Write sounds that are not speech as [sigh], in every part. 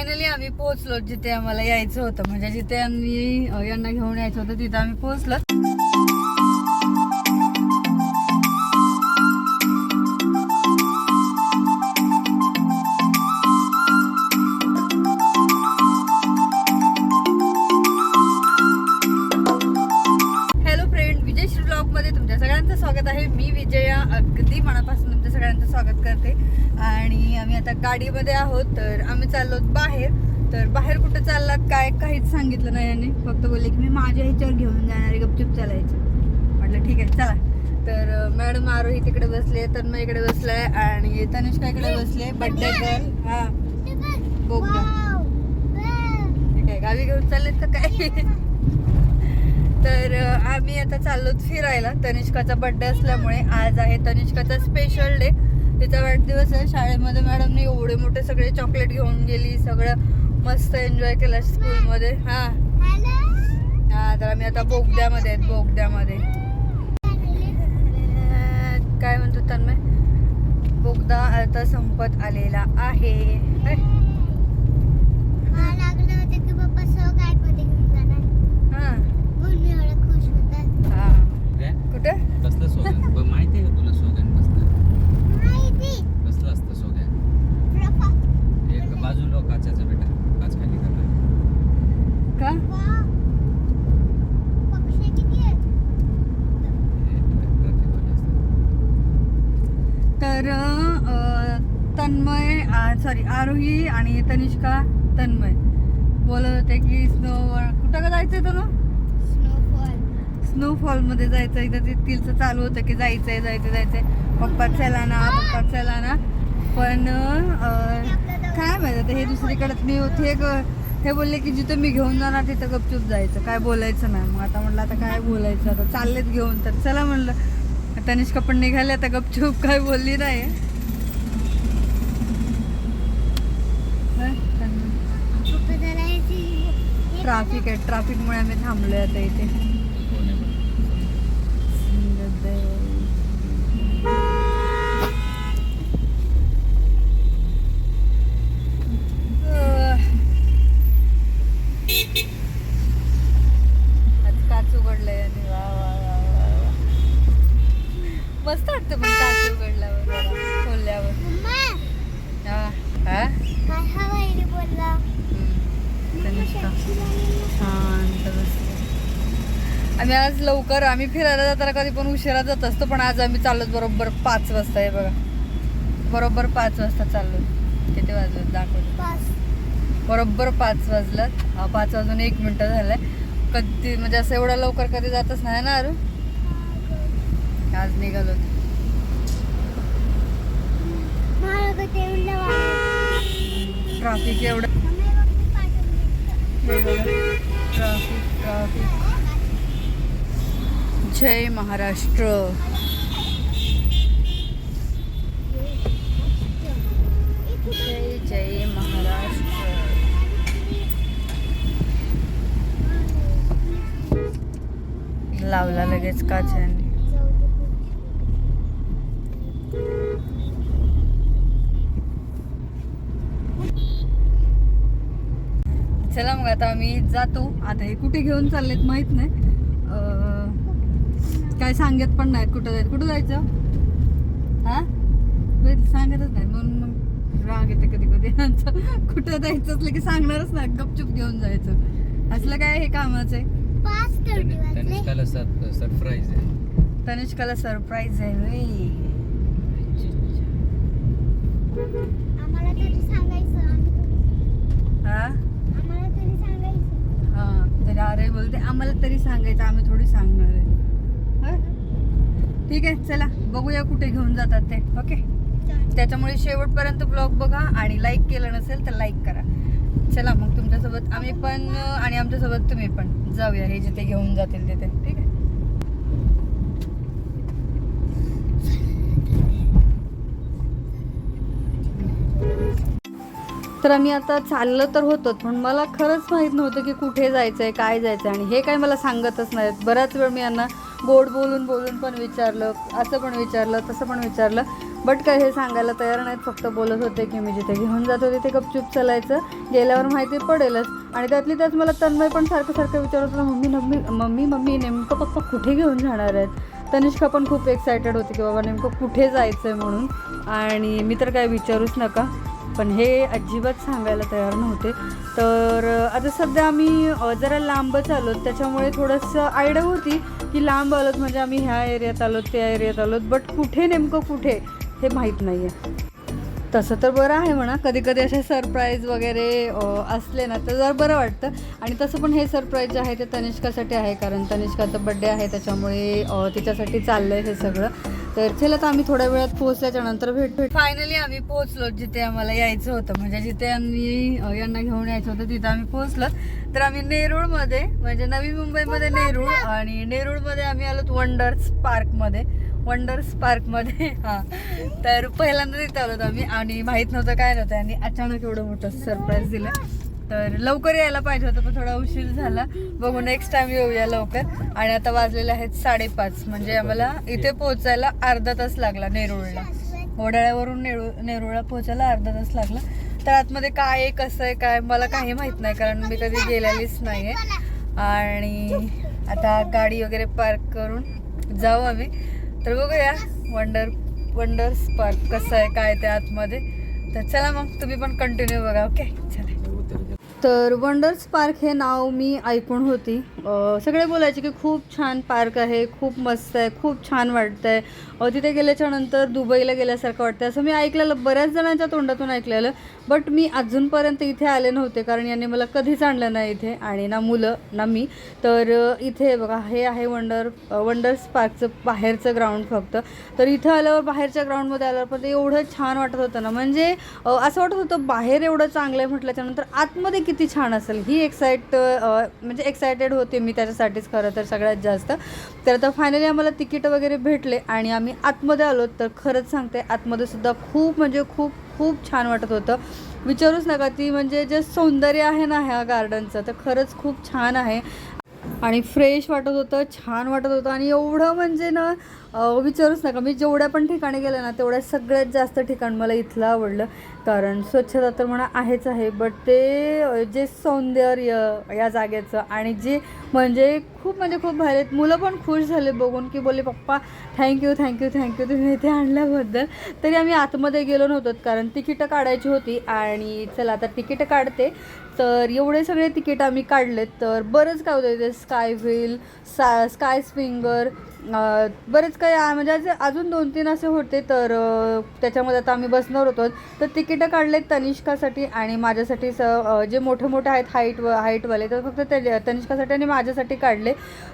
Finally आम्ही पोहोचलो जिथे आम्हाला यायचं होतं. म्हणजे जिथे आम्ही यांना घेऊन यायचं होतं तिथे आम्ही पोहोचलो. गाडीमध्ये आहोत तर आम्ही चाललो बाहेर. तर बाहेर कुठं चाललात काय काहीच सांगितलं नाही यांनी. फक्त बोलले की मी माझ्या ह्याच्यावर घेऊन जाणार गपचूप चालायचं. म्हटलं ठीक आहे चला. तर मॅडम आरोही तिकडे बसले तन्मय इकडे बसलाय आणि तनिष्का इकडे बसले. बड्डे गर्ल हा. बोगदा ठीक आहे गावी घेऊन चाललेत [laughs] तर काय? तर आम्ही आता चाललो फिरायला. तनिष्काचा बड्डे असल्यामुळे आज आहे तनिष्काचा स्पेशल डे तिचा वाढदिवस आहे. शाळेमध्ये मॅडमने एवढे मोठे सगळे चॉकलेट घेऊन गेली. सगळं मस्त एन्जॉय केलं स्कूलमध्ये हा. हा तर आम्ही आता बोगद्यामध्ये आहेत बोगद्यामध्ये. काय म्हणतो तन्मय? बोगदा आता संपत आलेला आहे है? हा हा काय? कुठं कसलं सोगन ब- माहिती आहे का तुला सोगन कसलं कसलं असतं सोगन एक बाजूला काचाचा बेटा काच खाली करणार का तर अ, तन्मय सॉरी आरोही आणि तनिष्का तन्मय. बोलत होते की स्नो कुठं का जायचंय तुला? स्नोफॉलमध्ये जायचं इथं ते तिचं चालू होतं की जायचंय जायचं जायचंय. पप्पा चला ना पप्पा चला ना. पण काय माहिती हे दुसरीकडे मी हे ग- हे बोलले की जिथं मी घेऊन जाणार तिथं गपचूप जायचं. काय बोलायचं नाही. मग आता म्हटलं आता काय बोलायचं? आता चाललेत घेऊन. तर चला म्हणलं. तनिष्का पण निघाले आता गपचूप. काय बोलली नाही. ट्राफिक आहे. ट्राफिकमुळे आम्ही थांबलोय आता इथे. काच उघडलंय आणि वा वा वा वा वा. मस्त वाटतं पण काच उघडल्यावर खोलल्यावर. हा? शांत बसते आम्ही आज लवकर आम्ही फिरायला जाताना कधी पण उशिरा जात असतो पण आज आम्ही चाललो बरोबर पाच वाजता आहे बघा. बरोबर पाच वाजता चाललो किती वाजलं? दाखवतो. बरोबर पाच वाजलं हा पाच वाजून एक मिनटं झालंय. कधी म्हणजे असं एवढं लवकर कधी जातच नाही ना अरू आज निघालो ट्राफिक एवढं ट्राफिक ट्राफिक जय महाराष्ट्र. जय जय महाराष्ट्र. लावला लगेच का काच्याने चला मग आता आम्ही जातो. आता हे कुठे घेऊन चाललेत माहीत नाही. काय सांगत पण नाहीत कुठं जायचं. कुठं जायचं? हा? सांगतच नाही. म्हणून मग राग येते कधी कधी. यांचं. [laughs] कुठं जायचं असलं की सांगणारच नाही. गपचूप घेऊन जायचं. असलं काय हे कामाचं आहे? तनिष्काला सरप्राईज आहे. तनिष्काला सरप्राईज आहे. आम्हाला तरी सांगायचं. हा? हा तर अरे बोलते आम्हाला तरी सांगायचं आम्ही थोडी सांगणार आहे. हा? ठीक आहे चला बघूया कुठे घेऊन जातात ते ओके? त्याच्यामुळे शेवटपर्यंत ब्लॉग बघा आणि लाईक केलं नसेल तर लाईक करा. चला मग तुमच्यासोबत आम्ही पण आणि आमच्यासोबत तुम्ही पण जाऊया हे जिथे घेऊन जातील तिथे ठीक आहे तर आम्ही आता चाललं तर होतं पण मला खरंच माहीत नव्हतं की कुठे जायचं आहे काय जायचं आहे आणि हे काय मला सांगतच नाहीत. बऱ्याच वेळ मी यांना गोड बोलून बोलून पण विचारलं असं पण विचारलं तसं पण विचारलं. बट काय हे सांगायला तयार नाहीत फक्त बोलत होते की मी जिथे घेऊन जातो तिथे गपचूप चालायचं. गेल्यावर माहिती पडेलच. आणि त्यातली त्यात मला तन्मय पण सारखं सारखं विचारत होता मम्मी मम्मी मम्मी मम्मी नेमकं पप्पा कुठे घेऊन जाणार आहेत? तनिष्का पण खूप एक्सायटेड होती की बाबा नेमकं कुठे जायचं आहे म्हणून. आणि मी तर काय विचारूच नका. पण हे अजिबात सांगायला तयार नव्हते. तर आता सध्या आम्ही जरा लांबच आलो त्याच्यामुळे थोडंसं आयडिया होती की लांब आलोत. म्हणजे आम्ही ह्या एरियात आलोत त्या एरियात आलोत. बट कुठे नेमकं कुठे हे माहीत नाही आहे तसं तर बरं आहे म्हणा. कधी कधी असे सरप्राईज वगैरे असले ना तर जरा बरं वाटतं. आणि तसं पण हे सरप्राईज जे आहे ते तनिष्कासाठी आहे. कारण तनिष्काचा बड्डे आहे त्याच्यामुळे तिच्यासाठी चाललं आहे हे सगळं. तर चला तर आम्ही थोड्या वेळात पोहोचल्याच्या नंतर भेट भेट फायनली आम्ही पोहोचलो जिथे आम्हाला यायचं होतं. म्हणजे जिथे आम्ही यांना घेऊन यायचं होतं तिथं आम्ही पोहोचलो. तर आम्ही नेरूळमध्ये म्हणजे नवी मुंबईमध्ये नेरूळ आणि नेरूळमध्ये आम्ही आलो वंडर्स पार्कमध्ये. वंडर्स पार्कमध्ये हां. तर पहिल्यांदा तिथे आलो आम्ही आणि माहीत नव्हतं काय नव्हतं आणि अचानक एवढं मोठं सरप्राईज दिलं. तर लवकर यायला पाहिजे होतं पण थोडा उशीर झाला. बघू नेक्स्ट टाइम येऊया लवकर. आणि आता वाजलेले आहेत साडेपाच. म्हणजे आम्हाला इथे पोहोचायला अर्धा तास लागला नेरूळला. वडाळ्यावरून नेरुळ नेरूळला पोहोचायला अर्धा तास लागला. तर आतमध्ये काय आहे कसं आहे काय मला काही माहीत नाही कारण मी कधी गेलेलीच नाही आहे आणि आता गाडी वगैरे पार्क करून जाऊ आम्ही. तर बघूया वंडर वंडर्स पार्क कसं आहे काय ते आतमध्ये. तर चला मग तुम्ही पण कंटिन्यू बघा ओके चला. तर वंडर्स पार्क हे नाव मी ऐकून होती. सगळे बोलायचे की खूप छान पार्क आहे खूप मस्त आहे खूप छान वाटतं आहे तिथे गेल्याच्यानंतर दुबईला गेल्यासारखं वाटतं असं मी ऐकलेलं बऱ्याच जणांच्या तोंडातून ऐकलेलं बट मी अजूनपर्यंत इथे आले नव्हते कारण यांनी मला कधीच आणलं नाही इथे आणि ना मुलं ना मी. तर इथे बघा हे आहे वंडर वंडर्स पार्कचं बाहेरचं ग्राउंड फक्त. तर इथं आल्यावर बाहेरच्या ग्राउंडमध्ये आल्यावर पण ते एवढं छान वाटत होतं ना. म्हणजे असं वाटत होतं बाहेर एवढं चांगलं आहे म्हटल्याच्यानंतर आतमध्ये किती छान असेल. ही एक्साइट म्हणजे एक्सायटेड होतं. मी त्याच्यासाठीच खरं तर सगळ्यात जास्त. तर आता फायनली आम्हाला तिकीट वगैरे भेटले आणि आम्ही आतमध्ये आलो तर खरंच सांगते आतमध्ये सुद्धा खूप म्हणजे खूप खूप छान वाटत होतं. विचारूच नका ती म्हणजे जे सौंदर्य आहे ना ह्या गार्डनचं तर खरंच खूप छान आहे. आणि फ्रेश वाटत होतं छान वाटत होतं. आणि एवढं म्हणजे ना विचारूच नका. मी जेवढ्या पण ठिकाणी गेले ना तेवढ्या सगळ्यात जास्त ठिकाण मला इथलं आवडलं. कारण स्वच्छता तर म्हणा आहेच आहे बट ते जे सौंदर्य या जागेचं आणि जे म्हणजे खूप म्हणजे खूप भारी आहेत. मुलं पण खुश झाले बघून की बोलले पप्पा थँक्यू थँक्यू थँक्यू तुम्ही इथे आणल्याबद्दल. तरी आम्ही आतमध्ये गेलो नव्हतो कारण तिकीटं काढायची होती. आणि चला आता तिकीटं काढते. तर एवढे सगळे तिकीट आम्ही काढलेत तर बरंच काय होतं ते स्काय व्हील सा स्काय स्विंगर बरेच काही म्हणजे आज अजून दोन तीन असे होते तर त्याच्यामध्ये आता आम्ही बसणार होतो. तर तिकीटं काढलेत तनिष्कासाठी आणि माझ्यासाठी स जे मोठे मोठे आहेत हाईट व हाईटवाले तर फक्त त्या तनिष्कासाठी आणि माझ्यासाठी काढले.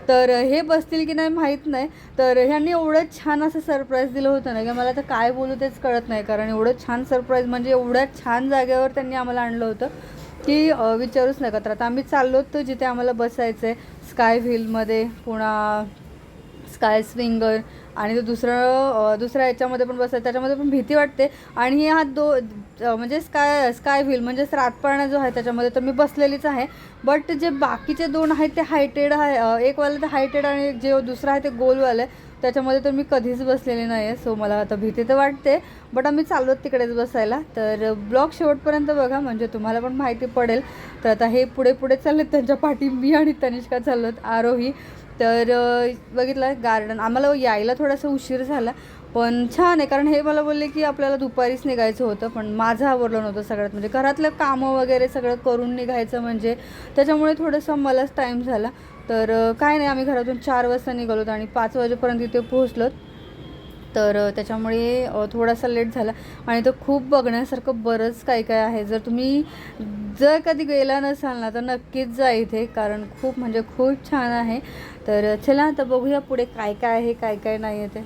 तर हे बसतील की नाही माहीत नाही तर ह्यांनी एवढं छान असं सरप्राईज दिलं होतं ना की मला तर काय बोलू तेच कळत नाही कारण एवढं छान सरप्राईज म्हणजे एवढ्या छान जागेवर त्यांनी आम्हाला आणलं होतं. की विचारूच नका. तर आता आम्ही चाललो तर जिथे आम्हाला बसायचं आहे स्काय व्हीलमध्ये पुन्हा स्काय स्विंगर आणि तो दुसरं दुसऱ्या याच्यामध्ये पण बसायचं. त्याच्यामध्ये पण भीती वाटते. आणि हा दो म्हणजे स्काय स्काय व्हील म्हणजे रातपाळणा जो आहे त्याच्यामध्ये तर मी बसलेलीच आहे. बट जे बाकीचे दोन आहेत ते हायटेड आहे. एकवालं ते हायटेड आणि जे दुसरं आहे ते गोलवालं. आहे त्याच्यामध्ये तर मी कधीच बसलेले नाही आहे सो मला आता भीती तर वाटते. बट आम्ही चाललो तिकडेच बसायला. तर ब्लॉग शेवटपर्यंत बघा म्हणजे तुम्हाला पण माहिती पडेल. तर आता हे पुढे पुढे चाललेत त्यांच्या पाठी मी आणि तनिष्का चाललोत आरोही. तर बघितलं गार्डन आम्हाला यायला थोडासा उशीर झाला. पण छान आहे. कारण हे मला बोलले की आपल्याला दुपारीच निघायचं होतं पण माझं आवडलं नव्हतं सगळ्यात म्हणजे घरातलं कामं वगैरे सगळं करून निघायचं म्हणजे त्याच्यामुळे थोडंसं मलाच टाईम झाला. तर काय नाही आम्ही घरातून चार वाजता निघालो आणि पाच वाजेपर्यंत इथे पोहोचलो तर त्याच्यामुळे थोडासा लेट झाला. आणि तो खूप बघण्यासारखं बरंच काय काय आहे. जर तुम्ही जर कधी गेला नसाल ना तर नक्कीच जा इथे. कारण खूप म्हणजे खूप छान आहे. तर चला आता बघूया पुढे काय काय आहे काय काय नाही आहे ते.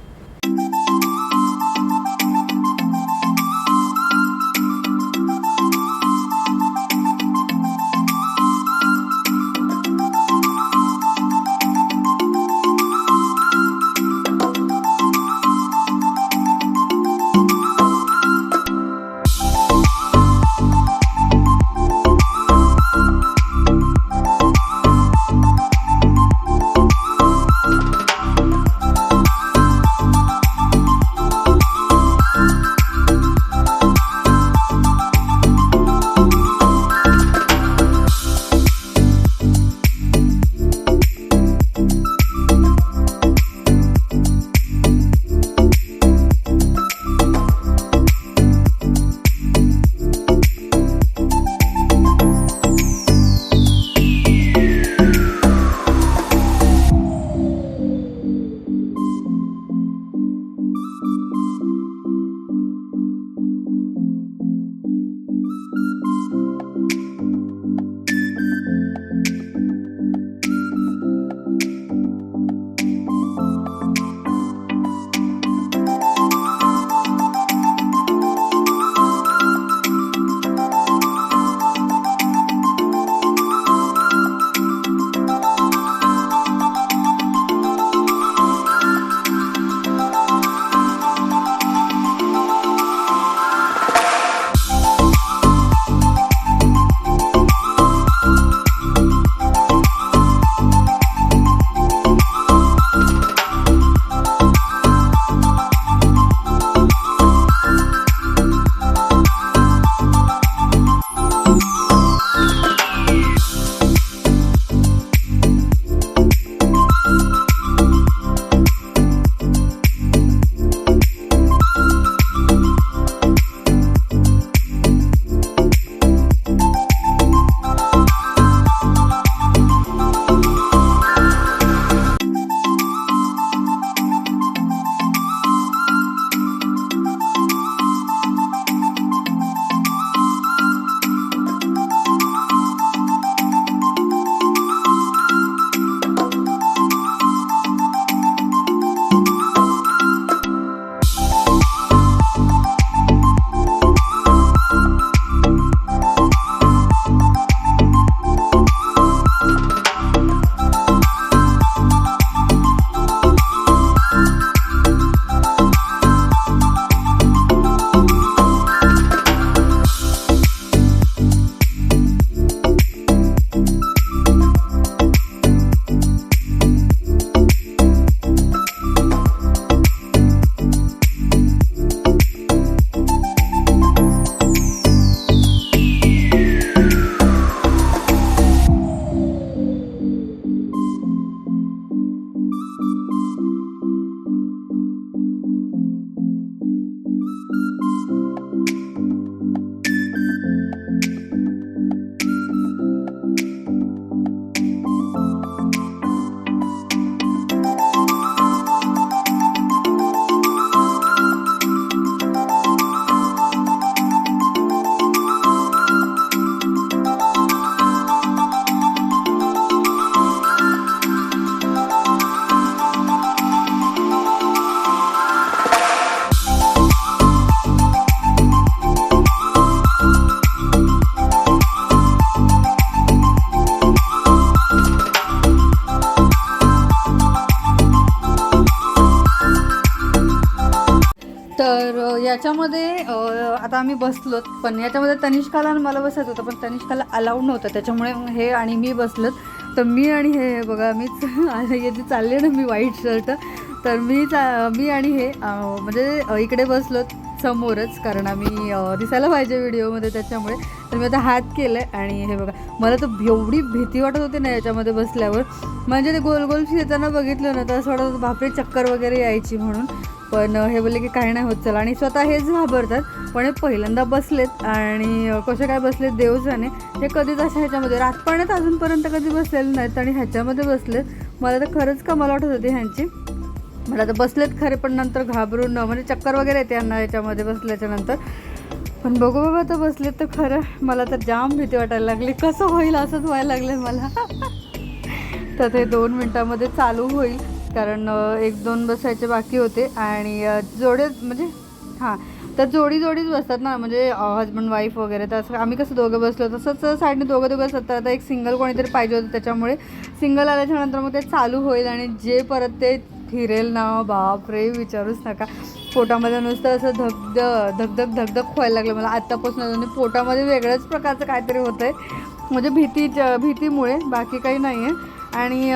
याच्यामध्ये आता आम्ही बसलोत पण याच्यामध्ये तनिष्काला आणि मला बसायचं होतं पण तनिष्काला अलाउड नव्हतं. त्याच्यामुळे हे आणि मी बसलोत. तर मी आणि हे बघा मीच [laughs] याची चालले ना मी व्हाईट शर्ट तर मी चा मी आणि हे म्हणजे इकडे बसलोत. समोरच कारण आम्ही दिसायला पाहिजे व्हिडिओमध्ये त्याच्यामुळे. तर मी आता हात केलं आहे आणि हे बघा मला तर एवढी भीती वाटत होती ना याच्यामध्ये बसल्यावर. म्हणजे ते गोल गोल फिरताना बघितलं ना तर असं वाटत होतं बापरे चक्कर वगैरे यायची म्हणून. पण हे बोलले की काही नाही होत चला. आणि स्वतः हेच घाबरतात. पण हे पहिल्यांदा बसलेत आणि कसे काय बसलेत देव जाणे हे कधीच अशा ह्याच्यामध्ये रातपाण्यात अजूनपर्यंत कधी बसलेले नाहीत आणि ह्याच्यामध्ये बसलेत. मला तर खरंच कमाल वाटत होती ह्यांची. मला आता बसलेत खरे पण नंतर घाबरून म्हणजे चक्कर वगैरे येते यांना याच्यामध्ये बसल्याच्या नंतर. पण बघू बाबा तर बसलेत तर खरं मला तर जाम भीती वाटायला लागली. कसं होईल असंच व्हायला लागलं मला. [laughs] तर ते दोन मिनटामध्ये चालू होईल कारण एक दोन बसायचे बाकी होते आणि जोडे म्हणजे हां तर जोडी जोडीच बसतात ना म्हणजे हजबंड वाईफ वगैरे तर असं आम्ही कसं दोघं बसलो तसंच साईडने दोघं दोघं असतात तर आता एक सिंगल कोणीतरी पाहिजे होतं त्याच्यामुळे सिंगल आल्याच्यानंतर मग ते चालू होईल आणि जे परत ते फिरेल ना बाप रे विचारूच नका. पोटामध्ये नुसतं असं धगधग धगधग धगधग व्हायला लागलं मला. आत्तापासून पोटामध्ये वेगळ्याच प्रकारचं काहीतरी होतं आहे म्हणजे भीती भीतीमुळे बाकी काही नाही आहे आणि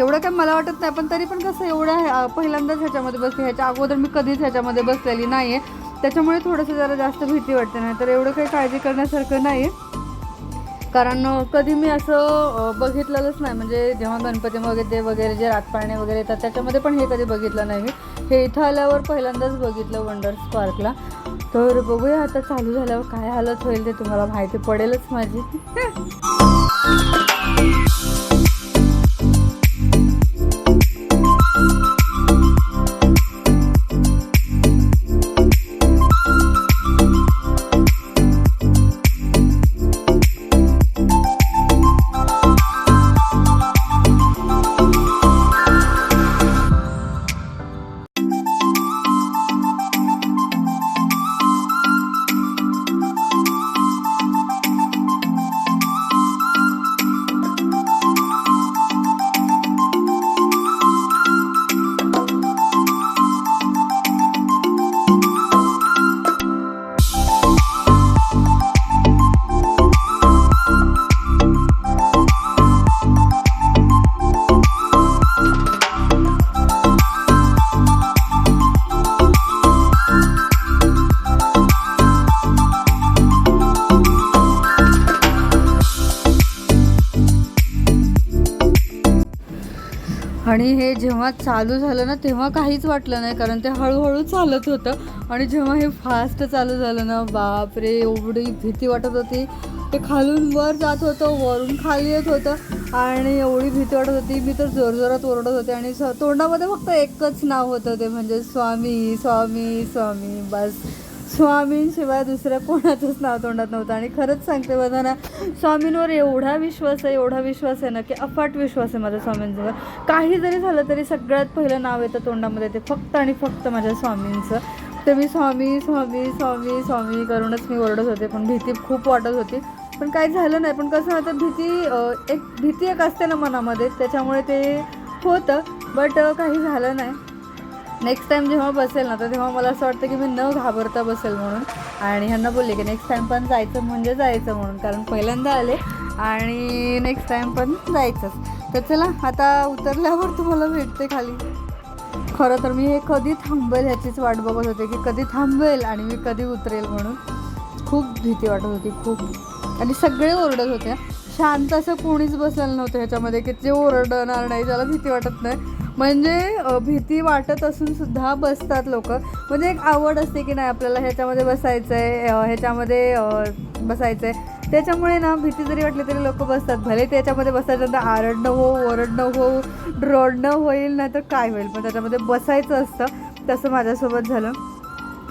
एवढं काय मला वाटत नाही पण तरी पण कसं एवढं आहे, पहिल्यांदाच ह्याच्यामध्ये बसते ह्याच्या अगोदर मी कधीच ह्याच्यामध्ये बसलेली नाही आहे त्याच्यामुळे थोडंसं जरा जास्त भीती वाटते. नाही तर एवढं काही काळजी करण्यासारखं नाही आहे कारण कधी मी असं बघितलेलंच नाही. म्हणजे जेव्हा गणपती वगैरे वगैरे जे रातपाळणे वगैरे येतात त्याच्यामध्ये पण हे कधी बघितलं नाही मी. हे इथं आल्यावर पहिल्यांदाच बघितलं वंडर्स पार्कला तर बघूया आता चालू झाल्यावर काय हालत होईल ते तुम्हाला माहिती पडेलच माझी. [laughs] आणि हे जेव्हा चालू झालं ना तेव्हा काहीच वाटलं नाही कारण ते हळूहळू चालत होतं. आणि जेव्हा हे फास्ट चालू झालं ना बापरे एवढी भीती वाटत होती. ते खालून वर जात होतं वरून खाली येत होतं. आणि एवढी भीती वाटत होती मी तर जोरजोरात ओरडत होते. आणि स तोंडामध्ये फक्त एकच नाव होतं ते म्हणजे स्वामी स्वामी स्वामी बस. स्वामींशिवाय दुसऱ्या कोणाचंच नाव तोंडात नव्हतं. आणि खरंच सांगते बघा ना स्वामींवर एवढा विश्वास आहे एवढा विश्वास आहे ना की अफाट विश्वास आहे माझ्या स्वामींवर काही जरी झालं तरी सगळ्यात पहिलं नाव येतं तोंडामध्ये ते फक्त आणि फक्त माझ्या स्वामींचं. तर मी स्वामी स्वामी स्वामी स्वामी करूनच मी ओरडत होते पण भीती खूप वाटत होती. पण काही झालं नाही पण कसं होतं भीती एक भीती एक असते ना मनामध्ये त्याच्यामुळे ते होतं बट काही झालं नाही. नेक्स्ट टाईम जेव्हा बसेल ना तर तेव्हा मला असं वाटतं की मी न घाबरता बसेल म्हणून. आणि ह्यांना बोलले की नेक्स्ट टाईम पण जायचं म्हणजे जायचं म्हणून कारण पहिल्यांदा आले आणि नेक्स्ट टाईम पण जायचंच. तर चला आता उतरल्यावर तुम्हाला भेटते खाली. खरं तर मी हे कधी थांबेल ह्याचीच वाट बघत होते की कधी थांबेल आणि मी कधी उतरेल म्हणून. खूप भीती वाटत होती खूप. आणि सगळे ओरडत होते. शांत असं कोणीच बसलेलं नव्हतं ह्याच्यामध्ये की जे ओरडणार नाही ज्याला भीती वाटत नाही. म्हणजे भीती वाटत असून सुद्धा बसतात लोक. म्हणजे एक आवड असते की नाही आपल्याला ह्याच्यामध्ये बसायचं आहे ह्याच्यामध्ये बसायचं आहे त्याच्यामुळे ना भीती जरी वाटली तरी लोक बसतात. भले त्याच्यामध्ये बसायच्यानंतर आरडणं हो ओरडणं हो रडणं होईल नाही तर काय होईल. पण त्याच्यामध्ये बसायचं असतं. तसं माझ्यासोबत झालं.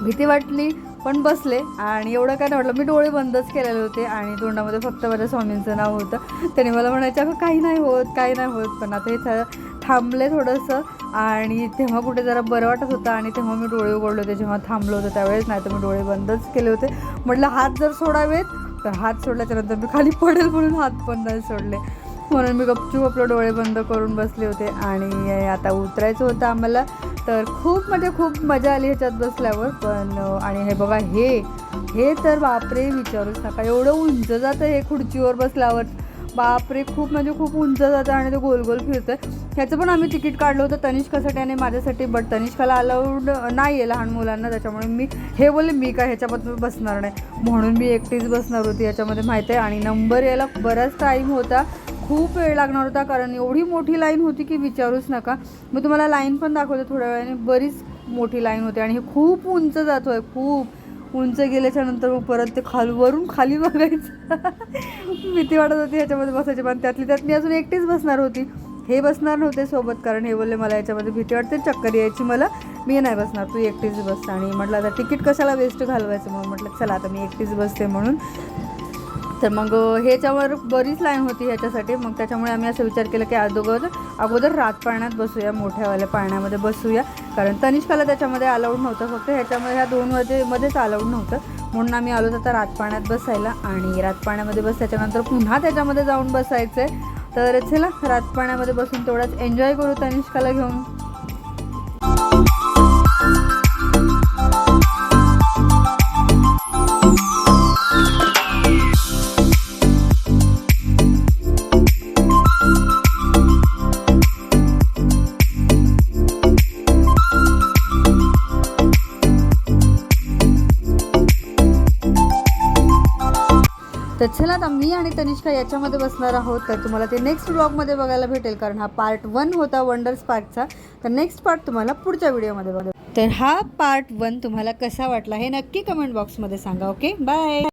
भीती वाटली पण बसले आणि एवढं काय नाही वाटलं मी डोळे बंदच केलेले होते आणि तोंडामध्ये फक्त माझ्या स्वामींचं नाव होतं. त्याने मला म्हणायचं अगं काही नाही होत काही नाही होत. पण आता हे थांबले थोडंसं आणि तेव्हा कुठे जरा बरं वाटत होतं आणि तेव्हा मी डोळे उघडले होते. जेव्हा थांबलो होतं त्यावेळेस नाही तर मी डोळे बंदच केले होते. म्हटलं हात जर सोडावेत? तर हात सोडल्याच्यानंतर मी खाली पडेल म्हणून हात पण नाही सोडले. म्हणून मी गपचूप आपलं डोळे बंद करून बसले होते आणि आता उतरायचं होतं आम्हाला. तर खूप म्हणजे खूप मजा आली ह्याच्यात बसल्यावर. पण आणि हे बघा हे हे तर बापरे विचारूच नका. एवढं उंच जातं हे खुर्चीवर बसल्यावर. बापरे खूप म्हणजे खूप उंच जातं आणि ते गोल गोल फिरतं. ह्याचं पण आम्ही तिकीट काढलं होतं तनिष्कासाठी आणि माझ्यासाठी बट तनिष्काला अलाउड नाही आहे लहान मुलांना. त्याच्यामुळे मी हे बोलले मी काय ह्याच्याबद्दल बसणार नाही. म्हणून मी एकटीच बसणार होती याच्यामध्ये माहिती आहे? आणि नंबर यायला बराच टाईम होता. खूप वेळ लागणार होता कारण एवढी मोठी लाईन होती की विचारूच नका. मी तुम्हाला लाईन पण दाखवते थोड्या वेळाने. बरीच मोठी लाईन होती आणि हे खूप उंच जातो आहे खूप. उंच गेल्याच्यानंतर मग परत ते खालवरून खाली बघायचं. [laughs] भीती वाटत होती ह्याच्यामध्ये बसायची पण त्यातली त्यात मी अजून एकटीच बसणार होती. हे बसणार नव्हते सोबत कारण हे बोलले मला याच्यामध्ये भीती वाटते चक्कर यायची मला. मी नाही बसणार तू एकटीच बस. आणि म्हटलं आता तिकीट कशाला वेस्ट घालवायचं? मग म्हटलं चला आता मी एकटीच बसते म्हणून. तर मग ह्याच्यावर बरीच लाईन होती ह्याच्यासाठी. मग त्याच्यामुळे आम्ही असं विचार केला की अगोदर अगोदर रात पाळण्यात बसूया मोठ्यावाल्या पाळण्यामध्ये बसूया. कारण तनिष्काला त्याच्यामध्ये अलाउड नव्हतं. फक्त ह्याच्यामध्ये ह्या दोन मध्ये मध्येच अलाउड नव्हतं. म्हणून आम्ही आलो आता रात पाण्यात बसायला. आणि रात पाण्यामध्ये बस त्याच्यानंतर पुन्हा त्याच्यामध्ये जाऊन बसायचं आहे तर चला रात पाण्यामध्ये बसून तेवढाच. एन्जॉय करू तनिष्काला घेऊन. तर मी आणि तनिष्का याच्यामध्ये बसणार आहोत. तर तुम्हाला ते नेक्स्ट ब्लॉगमध्ये बघायला भेटेल कारण हा पार्ट वन होता वंडर्स पार्कचा तर नेक्स्ट पार्ट तुम्हाला पुढच्या व्हिडिओमध्ये बघा तर हा पार्ट वन तुम्हाला कसा वाटला हे नक्की कमेंट बॉक्समध्ये सांगा ओके बाय